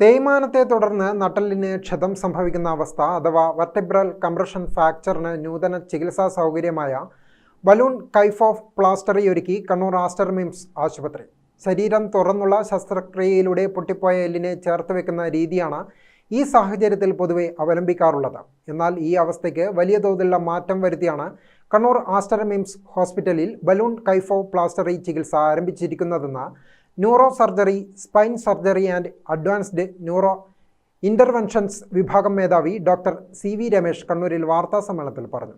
തേയ്മാനത്തെ തുടർന്ന് നട്ടലിന് ക്ഷതം സംഭവിക്കുന്ന അവസ്ഥ അഥവാ വെർട്ടിബ്രൽ കംപ്രഷൻ ഫ്രാക്ചറിന് നൂതന ചികിത്സാ സൗകര്യമായ ബലൂൺ കൈഫ് ഓഫ് പ്ലാസ്റ്ററി ഒരുക്കി കണ്ണൂർ ആസ്റ്റർ മിംസ് ആശുപത്രി. ശരീരം തുറന്നുള്ള ശസ്ത്രക്രിയയിലൂടെ പൊട്ടിപ്പോയ എല്ലിനെ ചേർത്ത് വെക്കുന്ന രീതിയാണ് ഈ സാഹചര്യത്തിൽ പൊതുവെ അവലംബിക്കാറുള്ളത്. എന്നാൽ ഈ അവസ്ഥയ്ക്ക് വലിയ തോതിലുള്ള മാറ്റം വരുത്തിയാണ് കണ്ണൂർ ആസ്റ്റർ മിംസ് ഹോസ്പിറ്റലിൽ ബലൂൺ കൈഫോ പ്ലാസ്റ്ററി ചികിത്സ ആരംഭിച്ചിരിക്കുന്നതെന്ന് neuro surgery spine surgery and advanced neuro interventions വിഭാഗം മേധാവി ഡോക്ടർ സി വി രമേശ് കണ്ണൂരിൽ വാർത്താ സമ്മേളനത്തിൽ പറഞ്ഞു.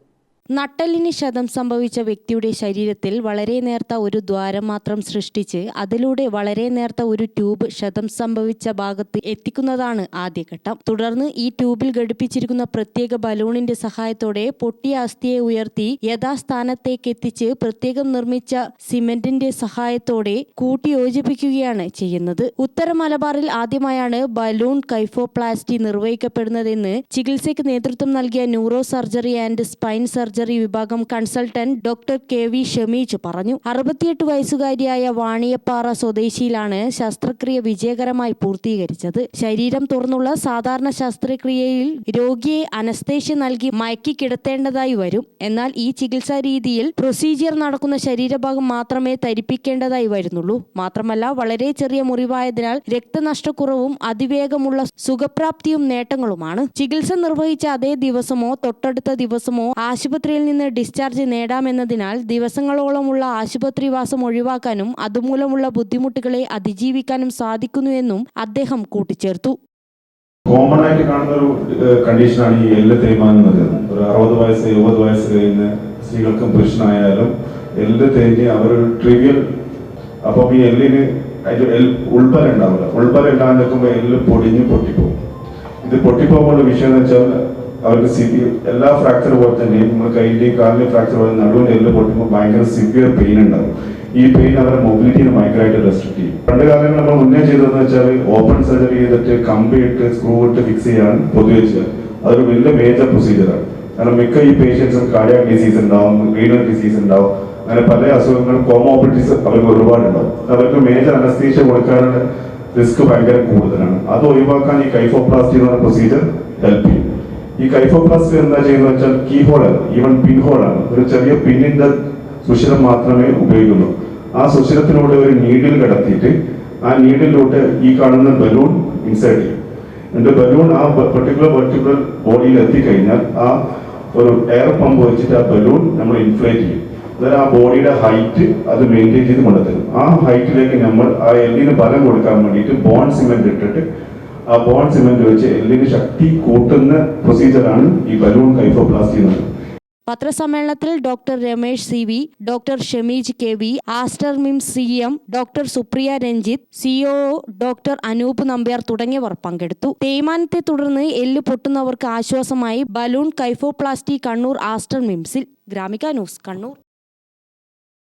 നട്ടെല്ലിന് ക്ഷതം സംഭവിച്ച വ്യക്തിയുടെ ശരീരത്തിൽ വളരെ നേർത്ത ഒരു ദ്വാരം മാത്രം സൃഷ്ടിച്ച് അതിലൂടെ വളരെ നേർത്ത ഒരു ട്യൂബ് ക്ഷതം സംഭവിച്ച ഭാഗത്ത് എത്തിക്കുന്നതാണ് ആദ്യഘട്ടം. തുടർന്ന് ഈ ട്യൂബിൽ ഘടിപ്പിച്ചിരിക്കുന്ന പ്രത്യേക ബലൂണിന്റെ സഹായത്തോടെ പൊട്ടിയ അസ്ഥിയെ ഉയർത്തി യഥാസ്ഥാനത്തേക്ക് എത്തിച്ച് പ്രത്യേകം നിർമ്മിച്ച സിമെന്റിന്റെ സഹായത്തോടെ കൂട്ടിയോജിപ്പിക്കുകയാണ് ചെയ്യുന്നത്. ഉത്തര മലബാറിൽ ആദ്യമായാണ് ബലൂൺ കൈഫോപ്ലാസ്റ്റി നിർവഹിക്കപ്പെടുന്നതെന്ന് ചികിത്സയ്ക്ക് നേതൃത്വം നൽകിയ neuro surgery and spine surgery വിഭാഗം consultant doctor K V Shameej പറഞ്ഞു. അറുപത്തിയെട്ട് വയസ്സുകാരിയായ വാണിയപ്പാറ സ്വദേശിയിലാണ് ശസ്ത്രക്രിയ വിജയകരമായി പൂർത്തീകരിച്ചത്. ശരീരം തുറന്നുള്ള സാധാരണ ശസ്ത്രക്രിയയിൽ രോഗിയെ അനസ്തേഷ്യ നൽകി മയക്കി കിടത്തേണ്ടതായി വരും. എന്നാൽ ഈ ചികിത്സാ രീതിയിൽ പ്രൊസീജിയർ നടക്കുന്ന ശരീരഭാഗം മാത്രമേ തരിപ്പിക്കേണ്ടതായി വരുന്നുള്ളൂ. മാത്രമല്ല വളരെ ചെറിയ മുറിവായതിനാൽ രക്തനഷ്ടക്കുറവും അതിവേഗമുള്ള സുഖപ്രാപ്തിയും നേട്ടങ്ങളുമാണ്. ചികിത്സ നിർവഹിച്ച അതേ ദിവസമോ തൊട്ടടുത്ത ദിവസമോ ആശുപത്രിയിൽ നിന്ന് ഡിസ്ചാർജ് നേടാമെന്നതിനാൽ ദിവസങ്ങളോളമുള്ള ആശുപത്രിവാസം ഒഴിവാക്കാനും അതുമൂലമുള്ള ബുദ്ധിമുട്ടുകളെ അതിജീവിക്കാനും സാധിക്കുന്നുവെന്നും അദ്ദേഹം കൂട്ടിച്ചേർത്തു. കോമൺ ആയിട്ട് കാണുന്ന ഒരു കണ്ടീഷനാണ് ഈ എല്ല് തേയ്മാനം എന്ന് ഒരു അറുപത് വയസ്സ് എഴുപത് വയസ്സ് കഴിഞ്ഞ് സ്ത്രീകൾക്കും പുരുഷനായാലും എല്ല് തേഞ്ഞ് അവർ ട്രിവിയൽ അപ്പം ഈ എല്ലിന് അതിന്റെ ഉൾപ്പര ഉണ്ടാവില്ല. ഉൾബല ഉണ്ടാകുമ്പോൾ എല്ല് പൊടിഞ്ഞ് പൊട്ടിപ്പോകും. ഇത് പൊട്ടിപ്പോകുമ്പോൾ വിഷയം എന്ന് വെച്ചാൽ അവർക്ക് സിവിയർ എല്ലാ ഫ്രാക്ചർ പോലെ തന്നെ നമ്മൾ കയ്യിന്റെയും കാലിന്റെ ഫ്രാക്ചർ പോലെ നടുവിന്റെ എല്ലാം പൊട്ടുമ്പോൾ ഭയങ്കര സിവിയർ പെയിൻ ഉണ്ടാവും. ഈ പെയിൻ അവരുടെ മൊബിലിറ്റിനെ ഭയങ്കരമായിട്ട് റെസ്ട്രിക്ട് ചെയ്യും. പണ്ട് കാലങ്ങളിൽ നമ്മൾ മുന്നേ ചെയ്തതെന്ന് വെച്ചാൽ ഓപ്പൺ സർജറി ചെയ്തിട്ട് കമ്പി ഇട്ട് സ്ക്രൂ ഇട്ട് ഫിക്സ് ചെയ്യാണ് പൊതുവെ ചെയ്യുക അതൊരു വലിയ മേജർ പ്രൊസീജിയറാണ് കാരണം മിക്ക ഈ പേഷ്യൻസും കാർഡിയാക് ഡിസീസ് ഉണ്ടാവും റീനൽ ഡിസീസ് ഉണ്ടാവും. അങ്ങനെ പല അസുഖങ്ങളും കോമോബിലിറ്റീസ് അവർക്ക് ഒരുപാടുണ്ടാവും. അവർക്ക് മേജർ അനസ്തീഷ കൊടുക്കാനുള്ള റിസ്ക് ഭയങ്കര കൂടുതലാണ്. അത് ഒഴിവാക്കാൻ ഈ കൈഫോപ്ലാസ്റ്റി എന്ന് പ്രൊസീജിയർ ഹെൽപ്പ് ചെയ്യും. ഈ കൈഫോപ്ലാസ്റ്റി എന്താ ചെയ്യുന്നത് വെച്ചാൽ കീ ഹോൾ ഈവൻ പിൻ ഹോളാണ് ഒരു ചെറിയ പിന്നിന്റെ സുഷിരം മാത്രമേ ഉപയോഗിക്കുള്ളൂ. ആ സുഷിരത്തിലൂടെ ഒരു നീഡിൽ കടത്തിയിട്ട് ആ നീഡിലൂടെ ഈ കാണുന്ന ബലൂൺ ഇൻസേർട്ട് ചെയ്യും. എന്നിട്ട് ബലൂൺ ആ പെർട്ടിക്കുലർ വെർട്ടിക്കുലർ ബോഡിയിൽ എത്തിക്കഴിഞ്ഞാൽ ആ ഒരു എയർ പമ്പ് വെച്ചിട്ട് ആ ബലൂൺ നമ്മൾ ഇൻഫ്ലേറ്റ് ചെയ്യും. അതായത് ആ ബോഡിയുടെ ഹൈറ്റ് അത് മെയിന്റെയിൻ ചെയ്ത് കൊണ്ടുത്തരും ആ ഹൈറ്റിലേക്ക് നമ്മൾ ആ എല്ലിന് ബലം കൊടുക്കാൻ വേണ്ടിയിട്ട് ബോൺ സിമെന്റ് ഇട്ടിട്ട് ആ ബോൺ സിമെന്റ് വെച്ച് എല്ലിന് ശക്തി കൂട്ടുന്ന പ്രൊസീജിയറാണ് ഈ ബലൂൺ കൈഫോപ്ലാസ്റ്റി എന്ന് പത്രസമ്മേളനത്തിൽ doctor Ramesh C V doctor Shameej K V Aster മിം C M doctor Supriya Ranjith CO doctor Anoop Nambiar തുടങ്ങിയവർ പങ്കെടുത്തു. തേയ്മാനത്തെ തുടർന്ന് എല്ല് പൊട്ടുന്നവർക്ക് ആശ്വാസമായി ബലൂൺ കൈഫോപ്ലാസ്റ്റി കണ്ണൂർ ആസ്റ്റർ മിംസിൽ. ഗ്രാമിക ന്യൂസ് കണ്ണൂർ.